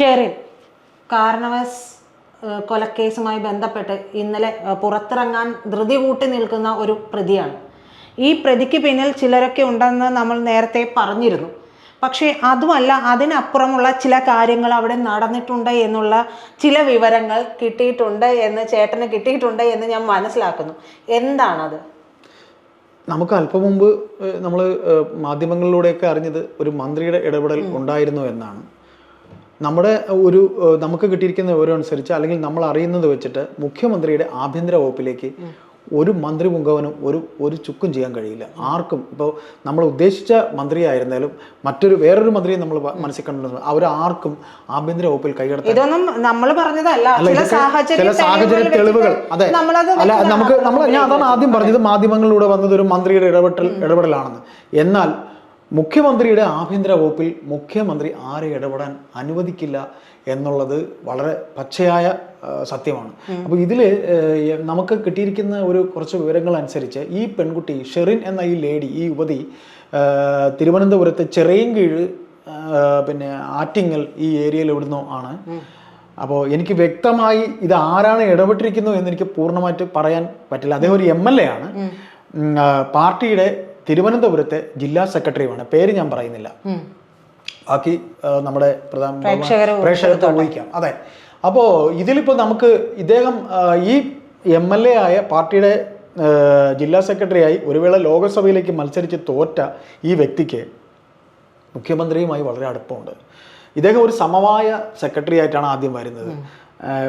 ഷെറിൻ കാരണവസ് കൊലക്കേസുമായി ബന്ധപ്പെട്ട് ഇന്നലെ പുറത്തിറങ്ങാൻ ധൃതി കൂട്ടി നിൽക്കുന്ന ഒരു പ്രതിയാണ്. ഈ പ്രതിക്ക് പിന്നിൽ ചിലരൊക്കെ ഉണ്ടെന്ന് നമ്മൾ നേരത്തെ പറഞ്ഞിരുന്നു. പക്ഷേ അതുമല്ല അതിനപ്പുറമുള്ള ചില കാര്യങ്ങൾ അവിടെ നടന്നിട്ടുണ്ട് എന്നുള്ള ചില വിവരങ്ങൾ കിട്ടിയിട്ടുണ്ട് എന്ന് ചേട്ടന് കിട്ടിയിട്ടുണ്ട് എന്ന് ഞാൻ മനസ്സിലാക്കുന്നു. എന്താണത്? നമുക്ക് അല്പം മുമ്പ് നമ്മൾ മാധ്യമങ്ങളിലൂടെയൊക്കെ അറിഞ്ഞത് ഒരു മന്ത്രിയുടെ ഇടപെടൽ ഉണ്ടായിരുന്നു എന്നാണ്. നമ്മുടെ ഒരു നമുക്ക് കിട്ടിയിരിക്കുന്ന വിവരം അനുസരിച്ച് അല്ലെങ്കിൽ നമ്മൾ അറിയുന്നത് വെച്ചിട്ട് മുഖ്യമന്ത്രിയുടെ ആഭ്യന്തര വകുപ്പിലേക്ക് ഒരു മന്ത്രി മുഖവനും ഒരു ഒരു ചുക്കും ചെയ്യാൻ കഴിയില്ല. ആർക്കും ഇപ്പോൾ നമ്മൾ ഉദ്ദേശിച്ച മന്ത്രിയായിരുന്നാലും മറ്റൊരു വേറൊരു മന്ത്രിയെ നമ്മൾ മനസ്സിൽ കണ്ടിരുന്നത് അവരാർക്കും ആഭ്യന്തര വകുപ്പിൽ കൈകടത്താൻ ഇതൊന്നും നമ്മൾ പറഞ്ഞതല്ല. ചില സാഹചര്യ തെളിവുകൾ. അതെ. അല്ല നമുക്ക് നമ്മൾ ഞാൻ അതാണ് ആദ്യം പറഞ്ഞത്. മാധ്യമങ്ങളിലൂടെ വന്നത് ഒരു മന്ത്രിയുടെ ഇടപെട്ടൽ ഇടപെടലാണെന്ന്. എന്നാൽ മുഖ്യമന്ത്രിയുടെ ആഭ്യന്തര വകുപ്പിൽ മുഖ്യമന്ത്രി ആരെ ഇടപെടാൻ അനുവദിക്കില്ല എന്നുള്ളത് വളരെ പച്ചയായ സത്യമാണ്. അപ്പോൾ ഇതിൽ നമുക്ക് കിട്ടിയിരിക്കുന്ന ഒരു കുറച്ച് വിവരങ്ങൾ അനുസരിച്ച് ഈ പെൺകുട്ടി ഷെറിൻ എന്ന ഈ ലേഡി ഈ യുവതി തിരുവനന്തപുരത്തെ ചെറിയൻകീഴ് പിന്നെ ആറ്റിങ്ങൽ ഈ ഏരിയയിൽ എവിടുന്നോ ആണ്. അപ്പോൾ എനിക്ക് വ്യക്തമായി ഇത് ആരാണ് ഇടപെട്ടിരിക്കുന്നു എന്ന് എനിക്ക് പൂർണമായിട്ട് പറയാൻ പറ്റില്ല. അദ്ദേഹം ഒരു എം എൽ എ ആണ്. പാർട്ടിയുടെ തിരുവനന്തപുരത്തെ ജില്ലാ സെക്രട്ടറിയുമാണ്. പേര് ഞാൻ പറയുന്നില്ല. ബാക്കി നമ്മുടെ പ്രധാന പ്രേക്ഷകർക്ക് ഊഹിക്കാം. അതെ. അപ്പോൾ ഇതിലിപ്പോൾ നമുക്ക് ഇദ്ദേഹം ഈ എം എൽ എ ആയ പാർട്ടിയുടെ ജില്ലാ സെക്രട്ടറിയായി ഒരു വേള ലോകസഭയിലേക്ക് മത്സരിച്ച് തോറ്റ ഈ വ്യക്തിക്ക് മുഖ്യമന്ത്രിയുമായി വളരെ അടുപ്പമുണ്ട്. ഇദ്ദേഹം ഒരു സമവായ സെക്രട്ടറി ആയിട്ടാണ് ആദ്യം വരുന്നത്.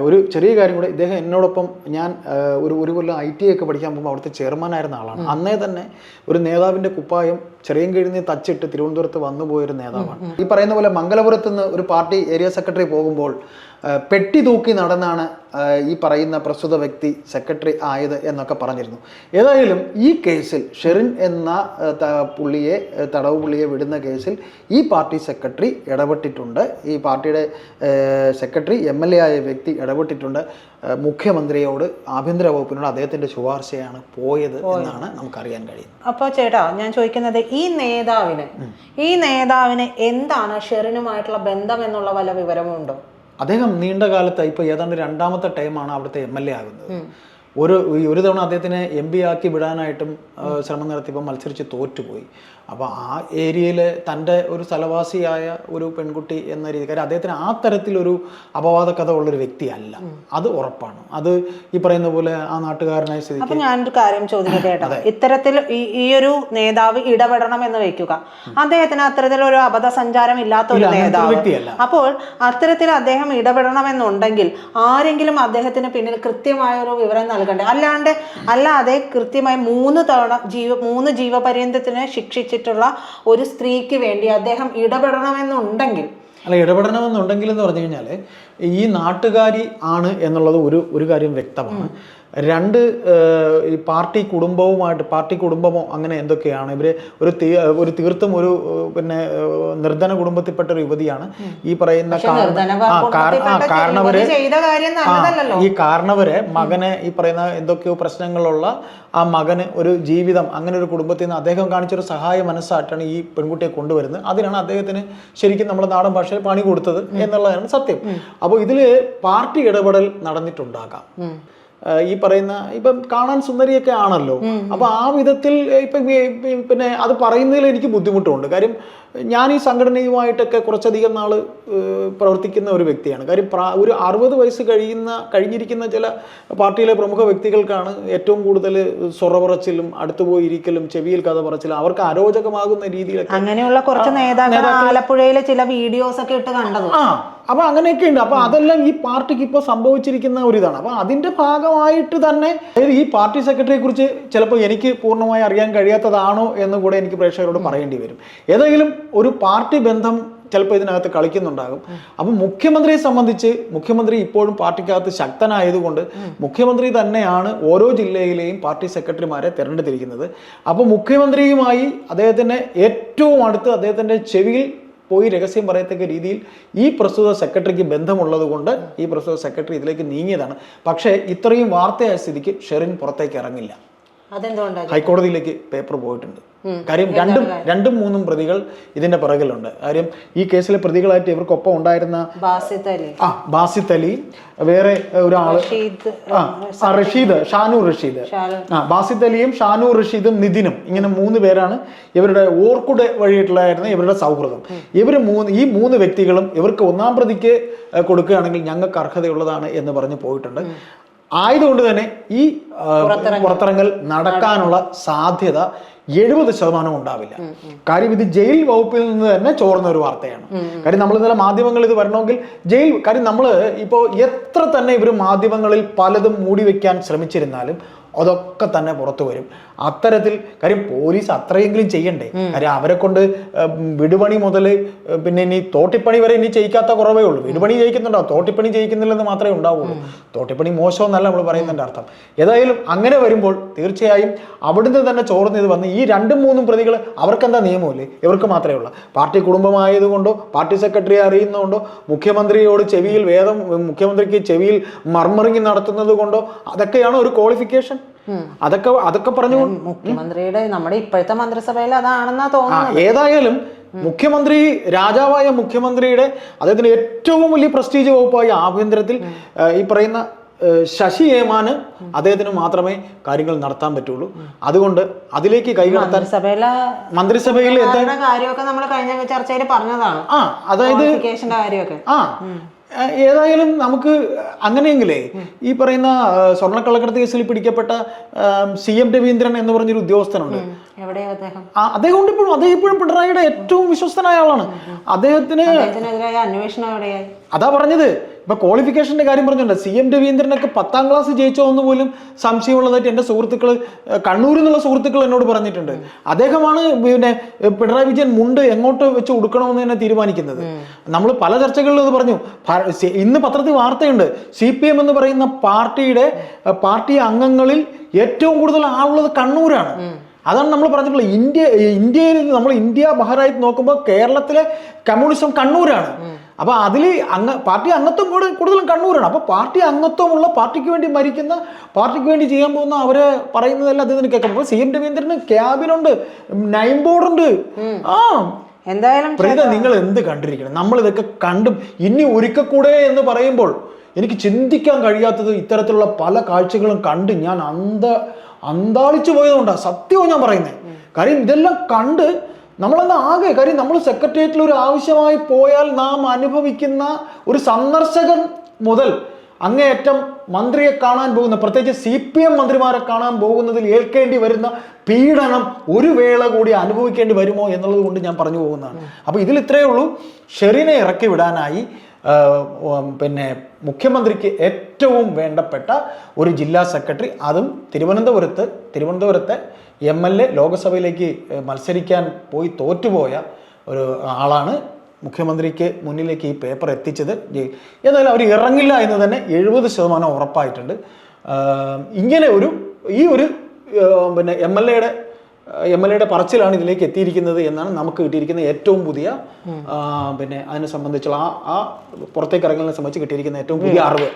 ഒരു ചെറിയ കാര്യം കൂടെ ഇദ്ദേഹം എന്നോടൊപ്പം ഞാൻ ഒരു ഒരു കൊല്ലം ഐ ടി ഒക്കെ പഠിക്കാൻ പോകുമ്പോൾ അവിടുത്തെ ചെയർമാൻ ആയിരുന്ന ആളാണ്. അന്നേ തന്നെ ഒരു നേതാവിന്റെ കുപ്പായം ചെറിയ കഴിഞ്ഞ് തച്ചിട്ട് തിരുവനന്തപുരത്ത് വന്നു പോയൊരു നേതാവാണ് ഈ പറയുന്ന പോലെ മംഗലപുരത്ത് നിന്ന് ഒരു പാർട്ടി ഏരിയ സെക്രട്ടറി പോകുമ്പോൾ പെട്ടി തൂക്കി നടന്നാണ് ഈ പറയുന്ന പ്രസ്തുത വ്യക്തി സെക്രട്ടറി ആയത് എന്നൊക്കെ പറഞ്ഞിരുന്നു. ഏതായാലും ഈ കേസിൽ ഷെറിൻ എന്ന പുള്ളിയെ തടവ് പുള്ളിയെ വിടുന്ന കേസിൽ ഈ പാർട്ടി സെക്രട്ടറി ഇടപെട്ടിട്ടുണ്ട്. ഈ പാർട്ടിയുടെ സെക്രട്ടറി എം എൽ എ ആയ വ്യക്തി ഇടപെട്ടിട്ടുണ്ട്. മുഖ്യമന്ത്രിയോട് ആഭ്യന്തര വകുപ്പിനോട് അദ്ദേഹത്തിന്റെ ശുപാർശയാണ് പോയത് എന്നാണ് നമുക്കറിയാൻ കഴിയുന്നത്. അപ്പോൾ ചേട്ടാ ഞാൻ ചോദിക്കുന്നത് ഈ നേതാവിന് ഈ നേതാവിന് എന്താണ് ഷെറിനുമായിട്ടുള്ള ബന്ധം എന്നുള്ള വല്ല വിവരമുണ്ടോ? അദ്ദേഹം നീണ്ട കാലത്ത് ഇപ്പോൾ ഏതാണ്ട് രണ്ടാമത്തെ ടൈമാണ് അവിടുത്തെ എം എൽ എ ആകുന്നത്. ഒരു ഒരു തവണ അദ്ദേഹത്തിനെ എം പി ആക്കി വിടാനായിട്ടും ശ്രമം നടത്തിയപ്പോൾ മത്സരിച്ച് തോറ്റുപോയി. അപ്പോൾ ആ ഏരിയയിൽ തന്റെ ഒരു സ്ഥലവാസിയായ ഒരു പെൺകുട്ടി എന്ന രീതി കാര്യം അദ്ദേഹത്തിന് ആ തരത്തിലൊരു അപവാദ കഥ ഉള്ളൊരു വ്യക്തിയല്ല. അത് ഉറപ്പാണ്. അത് ഈ പറയുന്ന പോലെ ആ നാട്ടുകാരനായി സ്ഥിതി അപ്പൊ ഞാനൊരു കാര്യം ചോദിക്കട്ടെ കേട്ടോ? ഇത്തരത്തിൽ ഈ ഈ ഒരു നേതാവ് ഇടപെടണം എന്ന് വെക്കുക. അദ്ദേഹത്തിന് അത്തരത്തിലൊരു അബദ്ധ സഞ്ചാരം ഇല്ലാത്ത ഒരു നേതാവ്. അപ്പോൾ അത്തരത്തിൽ അദ്ദേഹം ഇടപെടണമെന്നുണ്ടെങ്കിൽ ആരെങ്കിലും അദ്ദേഹത്തിന് പിന്നിൽ കൃത്യമായ ഒരു വിവരം നൽകണ്ടേ. അല്ലാണ്ട് അല്ലാതെ കൃത്യമായി മൂന്ന് തവണ ജീവ മൂന്ന് ജീവപര്യന്തത്തിന് ശിക്ഷിച്ചിട്ടുള്ള ഒരു സ്ത്രീക്ക് വേണ്ടി അദ്ദേഹം ഇടപെടണമെന്നുണ്ടെങ്കിൽ അല്ല ഇടപെടണമെന്നുണ്ടെങ്കിൽ എന്ന് പറഞ്ഞു കഴിഞ്ഞാൽ ഈ നാട്ടുകാരി ആണ് എന്നുള്ളത് ഒരു ഒരു കാര്യം വ്യക്തമാണ്. രണ്ട് ഈ പാർട്ടി കുടുംബവുമായിട്ട് പാർട്ടി കുടുംബമോ അങ്ങനെ എന്തൊക്കെയാണ്? ഇവർ ഒരു ഒരു തീർത്തും ഒരു പിന്നെ നിർധന കുടുംബത്തിൽപ്പെട്ട ഒരു യുവതിയാണ്. ഈ പറയുന്ന കാരണവര് ഈ കാരണവരെ മകനെ ഈ പറയുന്ന എന്തൊക്കെയോ പ്രശ്നങ്ങളുള്ള ആ മകന് ഒരു ജീവിതം അങ്ങനെ ഒരു കുടുംബത്തിൽ നിന്ന് അദ്ദേഹം കാണിച്ചൊരു സഹായ മനസ്സായിട്ടാണ് ഈ പെൺകുട്ടിയെ കൊണ്ടുവരുന്നത്. അതിനാണ് അദ്ദേഹത്തിന് ശരിക്കും നമ്മുടെ നാടൻ ഭാഷയിൽ പണി കൊടുത്തത് എന്നുള്ളതാണ് സത്യം. അപ്പോൾ ഇതിൽ പാർട്ടി ഇടപെടൽ നടന്നിട്ടുണ്ടാകാം. ഈ പറയുന്ന ഇപ്പം കാണാൻ സുന്ദരിയൊക്കെ ആണല്ലോ. അപ്പൊ ആ വിധത്തിൽ ഇപ്പം പിന്നെ അത് പറയുന്നതിൽ എനിക്ക് ബുദ്ധിമുട്ടുണ്ട്. കാര്യം ഞാൻ ഈ സംഘടനയുമായിട്ടൊക്കെ കുറച്ചധികം നാൾ പ്രവർത്തിക്കുന്ന ഒരു വ്യക്തിയാണ്. കാര്യം പ്രാ- ഒരു അറുപത് വയസ്സ് കഴിയുന്ന കഴിഞ്ഞിരിക്കുന്ന ചില പാർട്ടിയിലെ പ്രമുഖ വ്യക്തികൾക്കാണ് ഏറ്റവും കൂടുതൽ സൊറ പറച്ചിലും അടുത്തു ഇരിക്കലും ചെവിയിൽ കഥ പറച്ചിലും അവർക്ക് അരോചകമാകുന്ന രീതിയിൽ അങ്ങനെയുള്ള കുറച്ച് നേതാക്കൾ ആലപ്പുഴയിലെ ചില വീഡിയോസ് ഒക്കെ ഇട്ട് കണ്ടത്. ആ അപ്പൊ അങ്ങനെയൊക്കെ ഉണ്ട് അപ്പൊ അതെല്ലാം ഈ പാർട്ടിക്ക് ഇപ്പോൾ സംഭവിച്ചിരിക്കുന്ന ഒരു ഇതാണ്. അപ്പൊ അതിന്റെ ഭാഗമായിട്ട് തന്നെ ഈ പാർട്ടി സെക്രട്ടറിയെ കുറിച്ച് ചിലപ്പോൾ എനിക്ക് പൂർണമായി അറിയാൻ കഴിയാത്തതാണോ എന്ന് കൂടെ എനിക്ക് പ്രേക്ഷകരോട് പറയേണ്ടി വരും. ഏതെങ്കിലും ഒരു പാർട്ടി ബന്ധം ചിലപ്പോൾ ഇതിനകത്ത് കളിക്കുന്നുണ്ടാകും. അപ്പം മുഖ്യമന്ത്രിയെ സംബന്ധിച്ച് മുഖ്യമന്ത്രി ഇപ്പോഴും പാർട്ടിക്കകത്ത് ശക്തനായതുകൊണ്ട് മുഖ്യമന്ത്രി തന്നെയാണ് ഓരോ ജില്ലയിലെയും പാർട്ടി സെക്രട്ടറിമാരെ തിരഞ്ഞെടുത്തിരിക്കുന്നത്. അപ്പോൾ മുഖ്യമന്ത്രിയുമായി അദ്ദേഹത്തിന്റെ ഏറ്റവും അടുത്ത് അദ്ദേഹത്തിന്റെ ചെവിയിൽ പോയി രഹസ്യം പറയത്തക്ക രീതിയിൽ ഈ പ്രസ്തുത സെക്രട്ടറിക്ക് ബന്ധമുള്ളത് കൊണ്ട് ഈ പ്രസ്തുത സെക്രട്ടറി ഇതിലേക്ക് നീങ്ങിയതാണ്. പക്ഷേ ഇത്രയും വാർത്തയായ സ്ഥിതിക്ക് ഷെറിൻ പുറത്തേക്ക് ഇറങ്ങില്ല. ഹൈക്കോടതിയിലേക്ക് പേപ്പർ പോയിട്ടുണ്ട്. കാര്യം രണ്ടും രണ്ടും മൂന്നും പ്രതികൾ ഇതിന്റെ പിറകിലുണ്ട്. കാര്യം ഈ കേസിലെ പ്രതികളായിട്ട് ഇവർക്കൊപ്പം ഉണ്ടായിരുന്ന ആ ബാസിത്ത് അലി വേറെ ഒരാൾ റഷീദ് ആ റഷീദ് ഷാനു റഷീദ്. ആ ബാസിത്ത് അലിയും ഷാനു റഷീദും നിതിനും ഇങ്ങനെ മൂന്ന് പേരാണ് ഇവരുടെ ഓർക്കുഡ് വഴിയിട്ടുള്ളതായിരുന്നു ഇവരുടെ സൗഹൃദം. ഇവർ മൂന്ന് ഈ മൂന്ന് വ്യക്തികളും ഇവർക്ക് ഒന്നാം പ്രതിക്ക് കൊടുക്കുകയാണെങ്കിൽ ഞങ്ങൾക്ക് അർഹതയുള്ളതാണ് എന്ന് പറഞ്ഞ് പോയിട്ടുണ്ട്. ആയതുകൊണ്ട് തന്നെ ഈ പുറത്തിറങ്ങൽ. നടക്കാനുള്ള സാധ്യത എഴുപത് ശതമാനം ഉണ്ടാവില്ല. കാര്യം ഇത് ജയിൽ വകുപ്പിൽ നിന്ന് തന്നെ ചോർന്ന ഒരു വാർത്തയാണ്. കാര്യം നമ്മൾ ഇന്നലെ മാധ്യമങ്ങൾ ഇത് വരണമെങ്കിൽ ജയിൽ കാര്യം നമ്മൾ ഇപ്പോൾ എത്ര തന്നെ ഇവർ മാധ്യമങ്ങളിൽ പലതും മൂടി വെക്കാൻ ശ്രമിച്ചിരുന്നാലും അതൊക്കെ തന്നെ പുറത്തു വരും. അത്തരത്തിൽ കാര്യം പോലീസ് അത്രയെങ്കിലും ചെയ്യണ്ടേ? കാര്യം അവരെ കൊണ്ട് വിടുപണി മുതൽ പിന്നെ ഇനി തോട്ടിപ്പണി വരെ ഇനി ചെയ്യിക്കാത്ത കുറവേ ഉള്ളൂ. വിടുപണി ചെയ്യിക്കുന്നുണ്ടോ തോട്ടിപ്പണി ചെയ്യിക്കുന്നില്ലെന്ന് മാത്രമേ ഉണ്ടാവുള്ളൂ. തോട്ടിപ്പണി മോശമെന്നല്ല നമ്മൾ പറയുന്നതിന്റെ അർത്ഥം. ഏതായാലും അങ്ങനെ വരുമ്പോൾ തീർച്ചയായും അവിടുന്ന് തന്നെ ചോർന്ന് ഇത് വന്ന് ഈ രണ്ടും മൂന്നും പ്രതികൾ അവർക്കെന്താ നിയമമില്ലേ? ഇവർക്ക് മാത്രമേ ഉള്ളൂ. പാർട്ടി കുടുംബമായതുകൊണ്ടോ പാർട്ടി സെക്രട്ടറി അറിയുന്നതുകൊണ്ടോ മുഖ്യമന്ത്രിയോട് ചെവിയിൽ വേദം മുഖ്യമന്ത്രിക്ക് ചെവിയിൽ മർമറിങ് നടത്തുന്നത് കൊണ്ടോ അതൊക്കെയാണ് ഒരു ക്വാളിഫിക്കേഷൻ? അതൊക്കെ അതൊക്കെ പറഞ്ഞു മുഖ്യമന്ത്രിയുടെ നമ്മുടെ ഇപ്പോഴത്തെ മന്ത്രിസഭയിൽ അതാണെന്നാ തോന്നുന്നത്. ഏതായാലും മുഖ്യമന്ത്രി രാജാവായ മുഖ്യമന്ത്രിയുടെ അദ്ദേഹത്തിന് ഏറ്റവും വലിയ പ്രസ്റ്റീജ് വകുപ്പായ ആഭ്യന്തരത്തിൽ ഈ പറയുന്ന ശശി ഏമാന് അദ്ദേഹത്തിന് മാത്രമേ കാര്യങ്ങൾ നടത്താൻ പറ്റുള്ളൂ. അതുകൊണ്ട് അതിലേക്ക് കൈകടത്താൻ മന്ത്രിസഭയിൽ കാര്യമൊക്കെ നമ്മൾ കഴിഞ്ഞ ചർച്ചയിൽ പറഞ്ഞതാണ്. ആ അതായത് ആ, ഏതായാലും നമുക്ക് അങ്ങനെയെങ്കിലേ ഈ പറയുന്ന സ്വർണക്കള്ളക്കടത്ത് കേസിൽ പിടിക്കപ്പെട്ട സി എം രവീന്ദ്രൻ എന്ന് പറഞ്ഞൊരു ഉദ്യോഗസ്ഥനുണ്ട്. അദ്ദേഹം? ഉണ്ട് ഇപ്പോഴും. അദ്ദേഹം ഇപ്പോഴും പിണറായിയുടെ ഏറ്റവും വിശ്വസ്തനായ ആളാണ്. അദ്ദേഹത്തിന് അന്വേഷണം അതാ പറഞ്ഞത്. ഇപ്പൊ ക്വാളിഫിക്കേഷന്റെ കാര്യം പറഞ്ഞിട്ടുണ്ട്. സി എം രവീന്ദ്രനൊക്കെ പത്താം ക്ലാസ് ജയിച്ചോ എന്ന് പോലും സംശയമുള്ളതായിട്ട് എന്റെ സുഹൃത്തുക്കൾ കണ്ണൂരിൽ നിന്നുള്ള സുഹൃത്തുക്കൾ എന്നോട് പറഞ്ഞിട്ടുണ്ട്. അദ്ദേഹമാണ് പിന്നെ പിണറായി വിജയൻ മുണ്ട് എങ്ങോട്ട് വെച്ച് ഉടുക്കണമെന്ന് തന്നെ തീരുമാനിക്കുന്നത്. നമ്മൾ പല ചർച്ചകളിലും അത് പറഞ്ഞു. ഇന്ന് പത്രത്തിൽ വാർത്തയുണ്ട്. സി പി എം എന്ന് പറയുന്ന പാർട്ടിയുടെ പാർട്ടി അംഗങ്ങളിൽ ഏറ്റവും കൂടുതൽ ആളുള്ളത് കണ്ണൂരാണ്. അതാണ് നമ്മൾ പറഞ്ഞിട്ടുള്ളത്. ഇന്ത്യ ഇന്ത്യയിൽ നമ്മൾ ഇന്ത്യ മഹാരാജ്യത്ത് നോക്കുമ്പോൾ കേരളത്തിലെ കമ്മ്യൂണിസം കണ്ണൂരാണ്. അപ്പൊ അതിൽ അംഗ പാർട്ടി അംഗത്വം കൂടെ കൂടുതലും കണ്ണൂരാണ്. അപ്പോൾ പാർട്ടി അംഗത്വമുള്ള പാർട്ടിക്ക് വേണ്ടി മരിക്കുന്ന പാർട്ടിക്ക് വേണ്ടി ചെയ്യാൻ പോകുന്ന അവർ പറയുന്നതെല്ലാം അദ്ദേഹത്തിന് കേൾക്കണം അപ്പൊ സി എം രവീന്ദ്രന് ക്യാബിനുണ്ട് നൈൻ ബോർഡുണ്ട്. ആ. എന്തായാലും പ്രീത നിങ്ങൾ എന്ത് കണ്ടിരിക്കണം? നമ്മൾ ഇതൊക്കെ കണ്ടും ഇനി ഒരിക്കൽ കൂടെ എന്ന് പറയുമ്പോൾ എനിക്ക് ചിന്തിക്കാൻ കഴിയാത്തത് ഇത്തരത്തിലുള്ള പല കാഴ്ചകളും കണ്ട് ഞാൻ അന്ത അന്താളിച്ചു പോയതുകൊണ്ടാണ് സത്യവും ഞാൻ പറയുന്നത് കാര്യം ഇതെല്ലാം കണ്ട് നമ്മളന്ന് ആകെ കാര്യം നമ്മൾ സെക്രട്ടേറിയറ്റിൽ ഒരു ആവശ്യമായി പോയാൽ നാം അനുഭവിക്കുന്ന ഒരു സന്ദർശകൻ മുതൽ അങ്ങേയറ്റം മന്ത്രിയെ കാണാൻ പോകുന്ന പ്രത്യേകിച്ച് സി പി എം മന്ത്രിമാരെ കാണാൻ പോകുന്നതിൽ ഏൽക്കേണ്ടി വരുന്ന പീഡനം ഒരു വേള കൂടി അനുഭവിക്കേണ്ടി വരുമോ എന്നുള്ളത് കൊണ്ട് ഞാൻ പറഞ്ഞു പോകുന്നതാണ്. അപ്പോൾ ഇതിൽ ഇത്രയേ ഉള്ളൂ. ഷെറിനെ ഇറക്കി വിടാനായി പിന്നെ മുഖ്യമന്ത്രിക്ക് ഏറ്റവും വേണ്ടപ്പെട്ട ഒരു ജില്ലാ സെക്രട്ടറി അതും തിരുവനന്തപുരത്ത് തിരുവനന്തപുരത്തെ എം എൽ എ ലോക്സഭയിലേക്ക് മത്സരിക്കാൻ പോയി തോറ്റുപോയ ഒരു ആളാണ് മുഖ്യമന്ത്രിക്ക് മുന്നിലേക്ക് ഈ പേപ്പർ എത്തിച്ചത്. എന്നാലും അവർ ഇറങ്ങില്ല എന്ന് തന്നെ എഴുപത് ശതമാനം ഉറപ്പായിട്ടുണ്ട്. ഇങ്ങനെ ഒരു ഈ ഒരു പിന്നെ എം എൽ എയുടെ എം എൽ എയുടെ പറച്ചിലാണ് ഇതിലേക്ക് എത്തിയിരിക്കുന്നത് എന്നാണ് നമുക്ക് കിട്ടിയിരിക്കുന്ന ഏറ്റവും പുതിയ പിന്നെ അതിനെ സംബന്ധിച്ചുള്ള ആ ആ പുറത്തേക്ക് ഇറങ്ങലിനെ സംബന്ധിച്ച് കിട്ടിയിരിക്കുന്ന ഏറ്റവും പുതിയ അറിവ്.